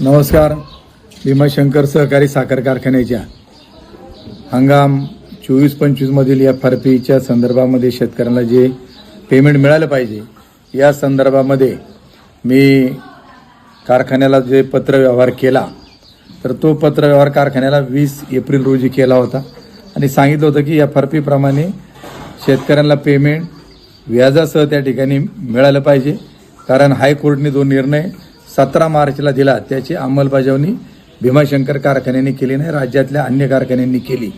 नमस्कार. भीमाशंकर सहकारी साखर कारखान्याच्या हंगाम चोवीस पंचवीसमधील एफ आर पीच्या संदर्भामध्ये शेतकऱ्यांना जे पेमेंट मिळालं पाहिजे या संदर्भामध्ये मी कारखान्याला जे पत्रव्यवहार केला तर तो पत्रव्यवहार कारखान्याला वीस एप्रिल रोजी केला होता. आणि सांगितलं होतं की एफ आर पीप्रमाणे शेतकऱ्यांना पेमेंट व्याजासह त्या ठिकाणी मिळालं पाहिजे. कारण हायकोर्टने जो निर्णय सतरा मार्चला दिला. त्याची अंमलबजावणी भीमाशंकर कारखान्याने केली नाही राज्यातल्या अन्य कारखान्यांनी केली.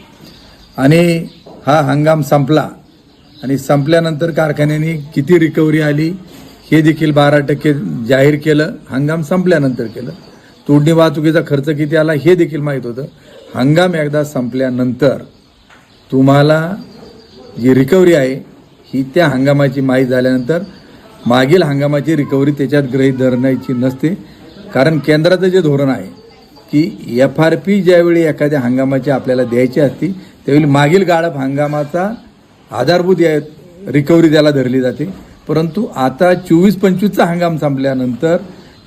आणि हा हंगाम संपला. आणि संपल्यानंतर कारखान्याने किती रिकव्हरी आली हे देखील बारा टक्के जाहीर केलं. हंगाम संपल्यानंतर केलं. तोडणी वाहतुकीचा खर्च किती आला हे देखील माहीत होतं. हंगाम एकदा संपल्यानंतर तुम्हाला जी रिकव्हरी आहे ही त्या हंगामाची माहीत झाल्यानंतर मागील हंगामाची रिकव्हरी त्याच्यात गृहीत धरण्याची नसते. कारण केंद्राचं जे धोरण आहे की एफ आर पी ज्यावेळी एखाद्या हंगामाची आपल्याला द्यायची असती त्यावेळी मागील गाळप हंगामाचा आधारभूत या रिकव्हरी त्याला धरली जाते. परंतु आता चोवीस पंचवीसचा हंगाम संपल्यानंतर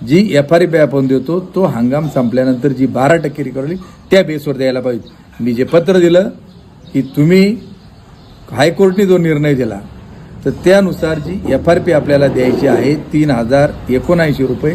जी एफ आर पी आपण देतो तो हंगाम संपल्यानंतर जी बारा टक्के रिकव्हरी त्या बेसवर द्यायला पाहिजे. मी जे पत्र दिलं की तुम्ही हायकोर्टने जो निर्णय दिला तर त्यानुसार जी एफ आर पी आपल्याला द्यायची आहे तीन हजार एकोणऐंशी रुपये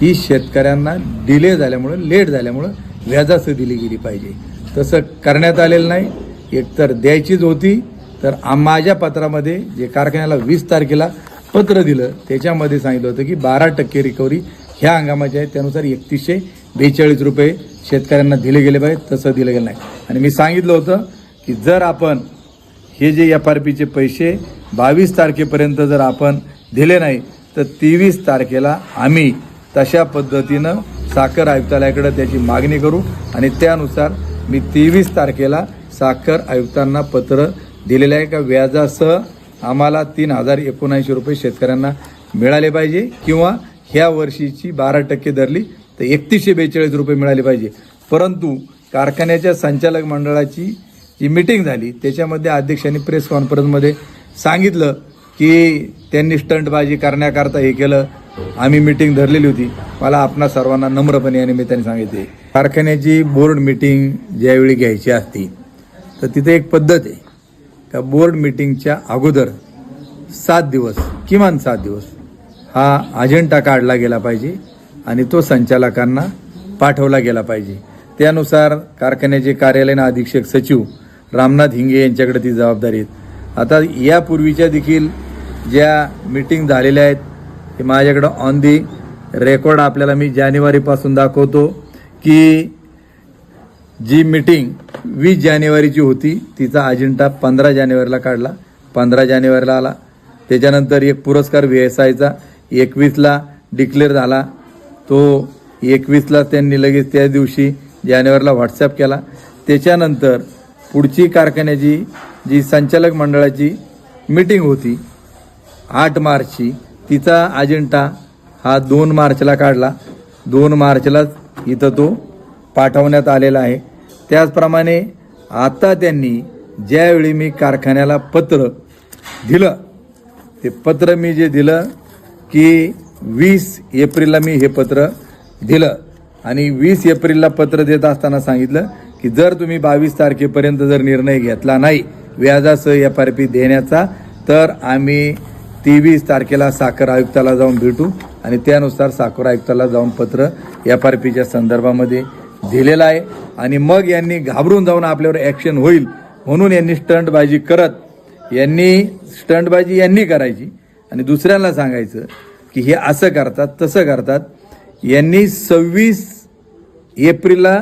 ही शेतकऱ्यांना डिले झाल्यामुळं लेट झाल्यामुळं व्याजासह दिली गेली पाहिजे. तसं करण्यात आलेलं नाही. एकतर द्यायचीच होती तर माझ्या पत्रामध्ये जे कारखान्याला वीस तारखेला पत्र दिलं त्याच्यामध्ये सांगितलं होतं की बारा टक्के रिकव्हरी ह्या हंगामाची आहे त्यानुसार एकतीसशे बेचाळीस रुपये शेतकऱ्यांना दिले गेले पाहिजे तसं दिलं गेलं नाही. आणि मी सांगितलं होतं की जर आपण हे जे एफ आर पीचे पैसे बावीस तारखेपर्यंत जर आपण दिले नाही तर तेवीस तारखेला आम्ही तशा पद्धतीनं साखर आयुक्तालयाकडे त्याची मागणी करू आणि त्यानुसार मी तेवीस तारखेला साखर आयुक्तांना पत्र दिलेलं आहे का व्याजासह आम्हाला तीन हजार एकोणऐंशी रुपये शेतकऱ्यांना मिळाले पाहिजे किंवा ह्या वर्षीची बारा टक्के धरली तर एकतीसशे बेचाळीस रुपये मिळाले पाहिजे. परंतु कारखान्याच्या संचालक मंडळाची जी मिटिंग झाली त्याच्यामध्ये अध्यक्षांनी प्रेस कॉन्फरन्समध्ये सांगितलं की त्यांनी स्टंटबाजी करण्याकरता हे केलं. आम्ही मिटिंग धरलेली होती. मला आपणा सर्वांना नम्रपणे या निमित्ताने सांगितले. कारखान्याची बोर्ड मिटिंग ज्यावेळी घ्यायची असती तर तिथे एक पद्धत आहे. का बोर्ड मिटिंगच्या अगोदर सात दिवस किमान सात दिवस हा अजेंडा काढला गेला पाहिजे आणि तो संचालकांना पाठवला गेला पाहिजे. त्यानुसार कारखान्याचे कार्यालयीन अधीक्षक सचिव रामनाथ हिंगे यांच्याकडे ती जबाबदारी आहेत. आता यापूर्वीच्या देखील ज्या मीटिंग झालेल्या आहेत ते माझ्याकडं ऑन दी रेकॉर्ड आपल्याला मी जानेवारीपासून दाखवतो की जी मीटिंग वीस जानेवारीची होती तिचा अजेंडा पंधरा जानेवारीला काढला. पंधरा जानेवारीला आला. त्याच्यानंतर एक पुरस्कार व्ही एस आयचा एकवीसला डिक्लेअर झाला. तो एकवीसला त्यांनी लगेच त्या दिवशी जानेवारीला व्हॉट्सअप केला. त्याच्यानंतर पुढची कारखान्याची जी संचालक मंडळाची मीटिंग होती आठ मार्चची तिचा अजेंडा हा दोन मार्चला काढला. दोन मार्चला इथं तो पाठवण्यात आलेला आहे. त्याचप्रमाणे आता त्यांनी ज्यावेळी मी कारखान्याला पत्र दिलं ते पत्र मी जे दिलं की वीस एप्रिलला मी हे पत्र दिलं. आणि वीस एप्रिलला पत्र देत असताना सांगितलं की जर तुम्ही बावीस तारखेपर्यंत जर निर्णय घेतला नाही व्याजासह एफ आर पी देण्याचा तर आम्ही तेवीस तारखेला साखर आयुक्ताला जाऊन भेटू आणि त्यानुसार साखर आयुक्ताला जाऊन पत्र एफ आर पीच्या संदर्भामध्ये दिलेलं आहे. आणि मग यांनी घाबरून जाऊन आपल्यावर ॲक्शन होईल म्हणून यांनी स्टंटबाजी करत यांनी स्टंटबाजी यांनी करायची. आणि दुसऱ्यांना सांगायचं की हे असं करतात तसं करतात. यांनी सव्वीस एप्रिलला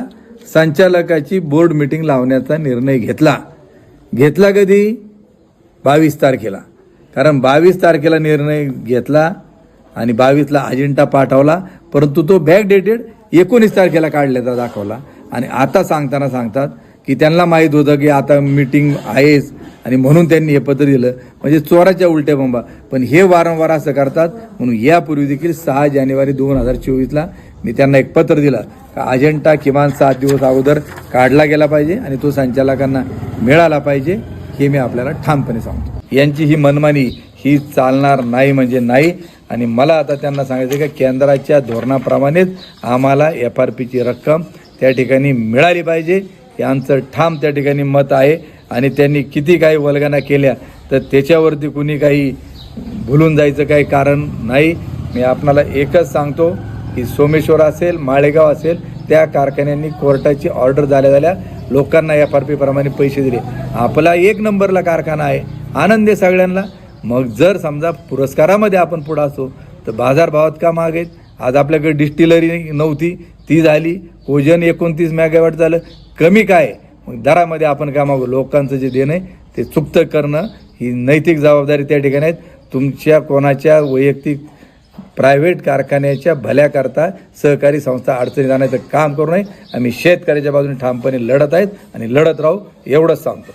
संचालकाची बोर्ड मिटिंग लावण्याचा निर्णय घेतला. घेतला कधी? बावीस तारखेला. कारण बावीस तारखेला निर्णय घेतला आणि बावीसला अजेंडा पाठवला परंतु तो बॅक डेटेड एकोणीस तारखेला काढल्याचा दाखवला. आणि आता सांगताना सांगतात की त्यांना माहीत होतं की आता मीटिंग आहेच आणि म्हणून त्यांनी हे पत्र दिलं. म्हणजे चोराच्या उलट्या बंबा. पण हे वारंवार असं करतात. म्हणून यापूर्वी देखील सहा जानेवारी दोन हजार चोवीसला मी त्यांना एक पत्र दिलं का अजेंडा किमान सात दिवस अगोदर काढला गेला पाहिजे आणि तो संचालकांना मिळाला पाहिजे हे मी आपल्याला ठामपणे सांगतो. यांची ही मनमानी ही चालणार नाही म्हणजे नाही. आणि मला आता त्यांना सांगायचं आहे की केंद्राच्या धोरणाप्रमाणेच आम्हाला एफ आर पीची रक्कम त्या ठिकाणी मिळाली पाहिजे. यांचं ठाम त्या ठिकाणी मत आहे. आणि त्यांनी किती काही वल्गना केल्या तर त्याच्यावरती कुणी काही भुलून जायचं काही कारण नाही. मी आपणाला एकच सांगतो की सोमेश्वर असेल माळेगाव असेल त्या कारखान्यांनी कोर्टाची ऑर्डर झाल्या झाल्या लोकांना एफ आर पैसे दिले. आपला एक नंबरला कारखाना आहे आनंद आहे सगळ्यांना. मग जर समजा पुरस्कारामध्ये आपण पुढं असो तर बाजारभावात का माग आहेत? आज आपल्याकडे डिस्टिलरी नव्हती ती झाली कोजन एकोणतीस मॅगावॅट झालं कमी काय? मग दरामध्ये आपण का मागू? लोकांचं जे देणं आहे ते चुकतं करणं ही नैतिक जबाबदारी त्या ठिकाणी आहेत. तुमच्या कोणाच्या वैयक्तिक प्रायव्हेट कारखान्याच्या भल्याकरता सहकारी संस्था अडचणी जाण्याचं काम करू नये. आम्ही शेतकऱ्याच्या बाजूने ठामपणे लढत आहेत आणि लढत राहू एवढंच सांगतो.